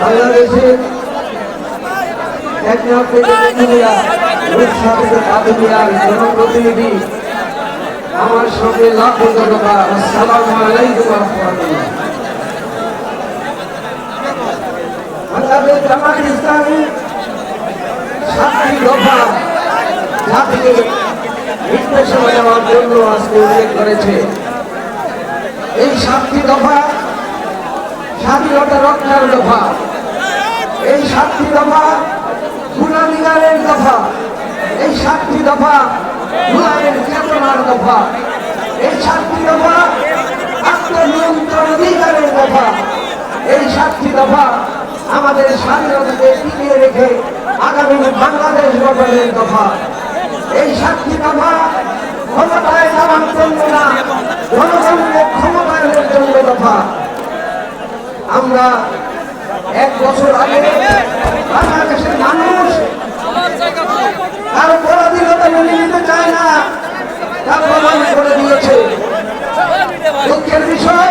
বাংলাদেশের এক নম্বর আধুনিক জনপ্রতিনিধি আমার সঙ্গে লাভ জনতা আসসালামু আলাইকুম রহমতুল্লাহ। বাংলাদেশ জামাত ইসলামী জাতিকে জন্য আজকে উল্লেখ করেছে। এই সাতটি দফা স্বাধীনতা রক্ষার দফা। এই সাতটি দফা গুণাধিকারের দফা। এই সাতটি দফা চেতনার দফা এই সাতটি দফা আত্মনিয়ন্ত্রণ অধিকারের দফা এই সাতটি দফা আমাদের স্বাধীনতাকে টিকিয়ে রেখে আগামী বাংলাদেশ গঠনের দফা। এই সাতটি দফা ক্ষমতায় যাওয়ার জন্য না জনগণকে ক্ষমতায়নের জন্য দফা। আমরা এক বছর আগে বাংলাদেশের মানুষ কারও পরাধীনতা মেনে নিতে চায় না। করে দিয়েছে। দুঃখের বিষয়